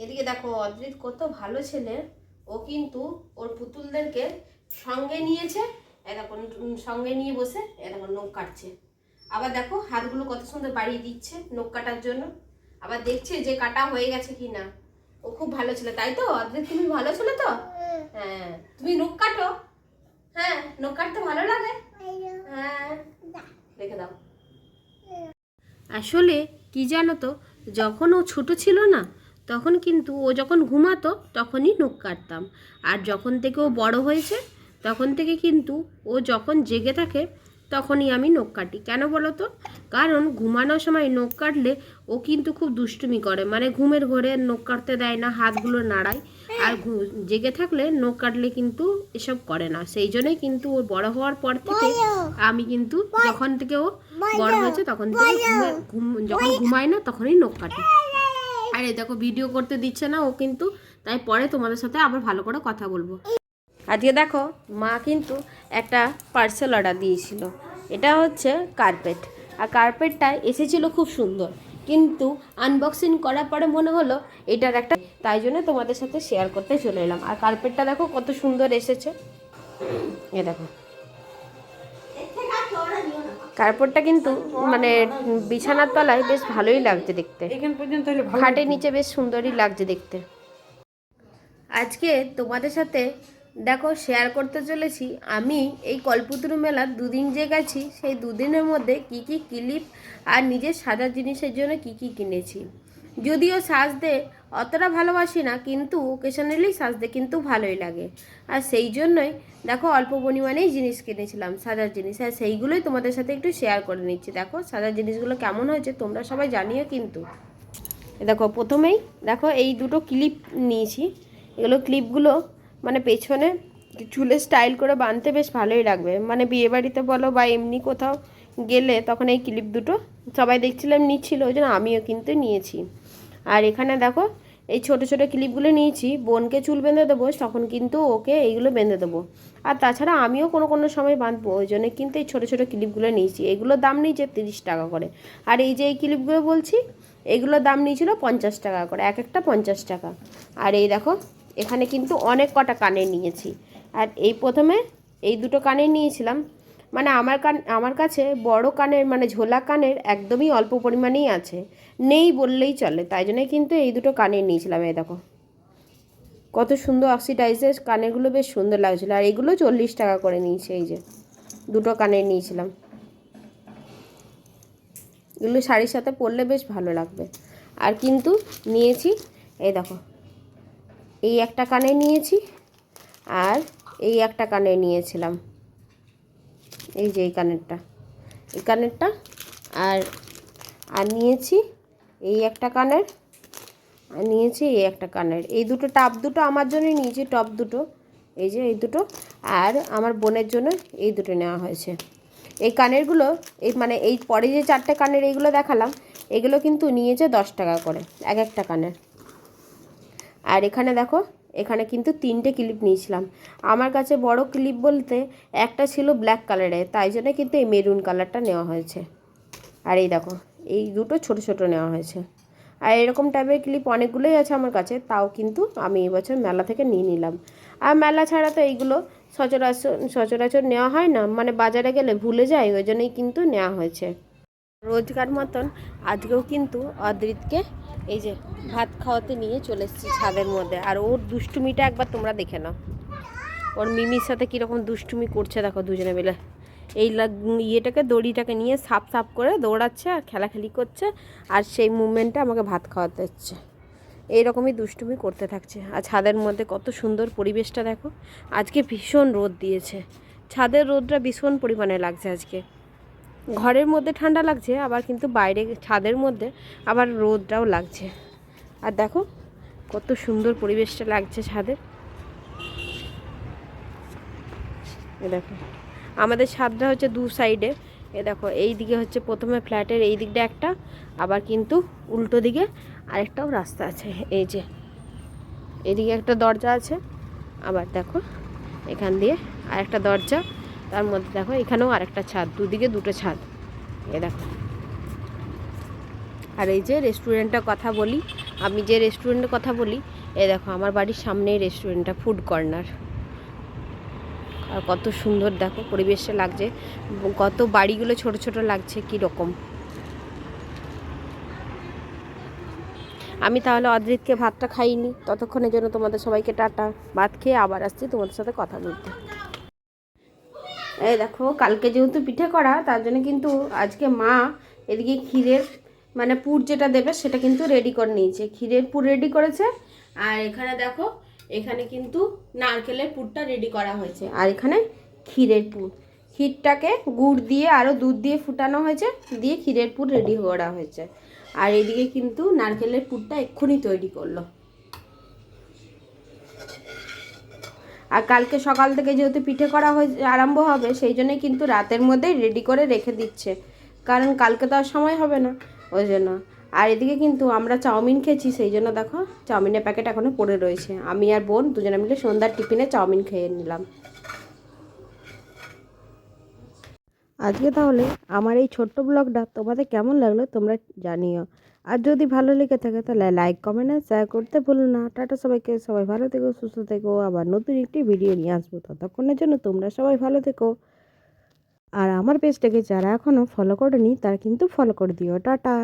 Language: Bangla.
এদিকে দেখো অদ্রিত কত ভালো ছেলে। ও কিন্তু ওর পুতুলদেরকে সঙ্গে নিয়েছে এ দেখো উম, সঙ্গে নিয়ে বসে এ দেখো নখ কাটছে। আবার দেখো হাতগুলো কত সুন্দর বাড়িয়ে দিচ্ছে নখ কাটার জন্য। আবার দেখছে যে কাটা হয়ে গেছে কি না। ও খুব ভালো ছিল তাই তো? অদ্রিত তুমি ভালো ছিল তো? হ্যাঁ তুমি নখ কাটো। হ্যাঁ নখ কাটতে ভালো লাগে? হ্যাঁ রেখে দাও। আসলে কি জানো তো যখন ও ছোট ছিল না তখন কিন্তু ও যখন ঘুমাতো তখনই নখ কাটতাম। আর যখন থেকে ও বড় হয়েছে তখন থেকে কিন্তু ও যখন জেগে থাকে তখনই আমি নখ কাটি। কেন বলো তো কারণ ঘুমানোর সময় নখ কাটলে ও কিন্তু খুব দুষ্টুমি করে। মানে ঘুমের ঘরে নখ কাটতে দেয় না হাতগুলো নাড়ায়। আর জেগে থাকলে নখ কাটলে কিন্তু এসব করে না। সেই জন্যই কিন্তু ও বড় হওয়ার পর থেকে আমি কিন্তু যখন থেকে ও বড় হয়েছে তখন থেকে ঘুমে- ঘুম যখন ঘুমায় না তখনই নখ কাটি। আরে দেখো ভিডিও করতে দিচ্ছে না, ও কিন্তু তাই পরে তোমাদের সাথে আবার ভালো করে কথা বলব। আজকে দেখো মা কিন্তু একটা পার্সেল অর্ডার দিয়েছিল। এটা হচ্ছে কার্পেট আর কার্পেটটা এসেছিল খুব সুন্দর। কিন্তু আনবক্সিং করার পরে মনে হলো এটার একটা তাই জন্য তোমাদের সাথে শেয়ার করতে চলে এলাম। আর কার্পেটটা দেখো কত সুন্দর এসেছে। এ দেখো। কার্পেটটা কিন্তু মানে বিছানার তলায় বেশ ভালোই লাগছে দেখতে। খাটের নিচে বেশ সুন্দরই লাগছে দেখতে। আজকে তোমাদের সাথে দেখো শেয়ার করতে চলেছি। আমি এই কল্পতরু মেলার দুদিন যে গেছি সেই দুদিনের মধ্যে কি কি ক্লিপ আর নিজের সাজার জিনিসের জন্য কি কি কিনেছি। যদিও সাজ সাজতে অতটা ভালোবাসি না, কিন্তু ওকেশনালি সাজতে কিন্তু ভালোই লাগে। আর সেই জন্যই, দেখো অল্প পরিমাণেই জিনিস কিনেছিলাম, সাজার জিনিস। আর সেইগুলোই তোমাদের সাথে একটু শেয়ার করে নিচ্ছি। দেখো সাজার জিনিসগুলো কেমন হয়েছে, তোমরা সবাই জানিও কিন্তু। দেখো, প্রথমেই দেখো এই দুটো ক্লিপ নিয়েছি। এগুলো ক্লিপগুলো মানে পেছনে চুলে স্টাইল করে বাঁধতে বেশ ভালোই লাগবে। মানে বিয়ে বাড়িতে বলো বা এমনি কোথাও গেলে তখন এই ক্লিপ দুটো সবাই দেখছিলাম নিচ্ছিল, ওই জন্য আমিও কিন্তু নিয়েছি। আর এখানে দেখো, এই ছোট ছোট ক্লিপগুলো নিয়েছি, বোনকে চুল বেঁধে দেবো, তখন কিন্তু ওকে এইগুলো বেঁধে দেবো। আর তাছাড়া আমিও কোনো কোনো সময় বাঁধবো, ওই জন্য কিন্তু এই ছোটো ছোটো ক্লিপগুলো নিয়েছি। এগুলোর দাম নিয়েছে তিরিশ টাকা করে। আর এই যে এই ক্লিপগুলো বলছি, এগুলোর দাম নিয়েছিল পঞ্চাশ টাকা করে, এক একটা পঞ্চাশ টাকা। আর এই দেখো, এখানে কিন্তু অনেক কটা কানের নিয়েছি। আর এই প্রথমে এই দুটো কানের নিয়েছিলাম মানে আমার কান, আমার কাছে বড় কানের মানে ঝোলা কানের একদমই অল্প পরিমাণেই আছে। নেই বললেই চলে, তাই জন্যই কিন্তু এই দুটো কানের নিয়েছিলাম, এই দেখো। কত সুন্দর অক্সিডাইজের কানেরগুলো বেশ সুন্দর লাগছিল, আর এগুলো চল্লিশ টাকা করে নিয়েছে, এই যে দুটো কানের নিয়েছিলাম। এগুলো শাড়ির সাথে পরলে বেশ ভালো লাগবে। আর কিন্তু নিয়েছি, এই দেখো, এই একটা কানে নিয়েছি, আর এই একটা কানে নিয়েছিলাম। এই যে এই কানেরটা। এই কানেরটা আর আর নিয়েছি এই একটা কানের, আর নিয়েছি এই একটা কানের। এই দুটো টাপ দুটো আমার জন্যই নিয়েছি টপ দুটো। এই যে এই দুটো। আর আমার বোনের জন্য এই দুটো নেওয়া হয়েছে। এই কানেরগুলো, এই মানে এই পরে যে চারটে কানের এইগুলো দেখালাম, এগুলো কিন্তু নিয়েছে দশ টাকা করে, এক একটা কানের। আর এখানে দেখো এখানে কিন্তু তিনটে ক্লিপ নিয়েছিলাম। আমার কাছে বড় ক্লিপ বলতে একটা ছিল ব্ল্যাক কালারের তাই জন্য কিন্তু এই মেরুন কালারটা নেওয়া হয়েছে। আর এই দেখো, এই দুটো ছোট ছোট নেওয়া হয়েছে। আর এরকম টাইপের ক্লিপ অনেকগুলোই আছে আমার কাছে, তাও কিন্তু আমি এবছর মেলা থেকে নিয়ে নিলাম। আর মেলা ছাড়া তো এইগুলো সচরাচর সচরাচর নেওয়া হয় না মানে বাজারে গেলে ভুলে যায় ওই জন্যই কিন্তু নেওয়া হয়েছে। রোজকার মতন আজকেও কিন্তু অদ্রিতকে এই যে ভাত খাওয়াতে নিয়ে চলে এসেছি ছাদের মধ্যে। আর ওর দুষ্টুমিটা একবার তোমরা দেখে নাও। ওর মিমির সাথে কীরকম দুষ্টুমি করছে দেখো দুজনে মিলে। এই ইয়েটাকে, দড়িটাকে নিয়ে সাপ সাপ করে দৌড়াচ্ছে আর খেলাখেলি করছে আর সেই মুভমেন্টটা আমাকে ভাত খাওয়াতে হচ্ছে। এইরকমই দুষ্টুমি করতে থাকছে। আর ছাদের মধ্যে কত সুন্দর পরিবেশটা দেখো। আজকে ভীষণ রোদ দিয়েছে। ছাদের রোদটা ভীষণ পরিমাণে লাগছে আজকে। ঘরের মধ্যে ঠান্ডা লাগছে, আবার কিন্তু বাইরে ছাদের মধ্যে আবার রোদটাও লাগছে। আর দেখো, কত সুন্দর পরিবেশটা লাগছে ছাদের এ দেখো, আমাদের ছাদটা হচ্ছে দু সাইডে। এ দেখো, এই দিকে হচ্ছে প্রথমে ফ্ল্যাটের এই দিকটা একটা, আবার কিন্তু উল্টো দিকে আরেকটাও রাস্তা আছে, এই যে। এদিকে একটা দরজা আছে, আবার দেখো, এখান দিয়ে আরেকটা দরজা। তার মধ্যে দেখো, এখানেও আরেকটা ছাদ, দুদিকে দুটো ছাদ। এ দেখো। আর এই যে রেস্টুরেন্টটা কথা বলি, আমি যে রেস্টুরেন্টের কথা বলি, এ দেখো, আমার বাড়ির সামনেই রেস্টুরেন্টটা ফুড কর্নার আর কত সুন্দর দেখো, পরিবেশটা লাগছে। কত বাড়িগুলো ছোট ছোট লাগছে কি রকম আমি তাহলে অদ্রিতকে ভাতটা খাইনি, ততক্ষণের জন্য তোমাদের সবাইকে টাটা। ভাত খেয়ে আবার আসছি, তোমাদের সাথে কথা বলতে। এই দেখো, কালকে যেহেতু পিঠে করা, তার জন্য কিন্তু আজকে মা এদিকে ক্ষীরের মানে পুর যেটা দেবে সেটা কিন্তু রেডি করে নিয়েছে। ক্ষীরের পুর রেডি করেছে, আর এখানে দেখো, এখানে কিন্তু নারকেলের পুরটা রেডি করা হয়েছে, আর এখানে ক্ষীরের পুর। ক্ষীরটাকে গুড় দিয়ে আরও দুধ দিয়ে ফুটানো হয়েছে, দিয়ে ক্ষীরের পুর রেডি করা হয়েছে। আর এদিকে কিন্তু নারকেলের পুরটা এক্ষুনি তৈরি করল। আর কালকে সকাল থেকে যেহেতু পিঠে করা হয়ে আরম্ভ হবে, সেই জন্যই কিন্তু রাতের মধ্যেই রেডি করে রেখে দিচ্ছে। কারণ কালকে তো আর সময় হবে না, ওই জন্য। আর এদিকে কিন্তু আমরা চাউমিন খেয়েছি, সেই জন্য দেখো চাউমিনের প্যাকেট এখনও পড়ে রয়েছে। আমি আর বোন দুজনে মিলে সন্ধ্যার টিফিনে চাউমিন খেয়ে নিলাম। আজকে তাহলে আমার এই ছোট্ট ব্লগটা তোমাদের কেমন লাগল তোমরা জানিও। আর যদি ভালো লেগে থাকে তাহলে লাইক কমেন্ট আর শেয়ার করতে ভুলো না। টাটা সবাইকে, সবাই ভালো থেকো, সুস্থ থেকো। আবার নতুন একটি ভিডিও নিয়ে আসব। ততক্ষণের জন্য তোমরা সবাই ভালো থেকো। আর আমার পেজটাকে যারা এখনও ফলো করেনি, তারা কিন্তু ফলো করে দিও। টাটা।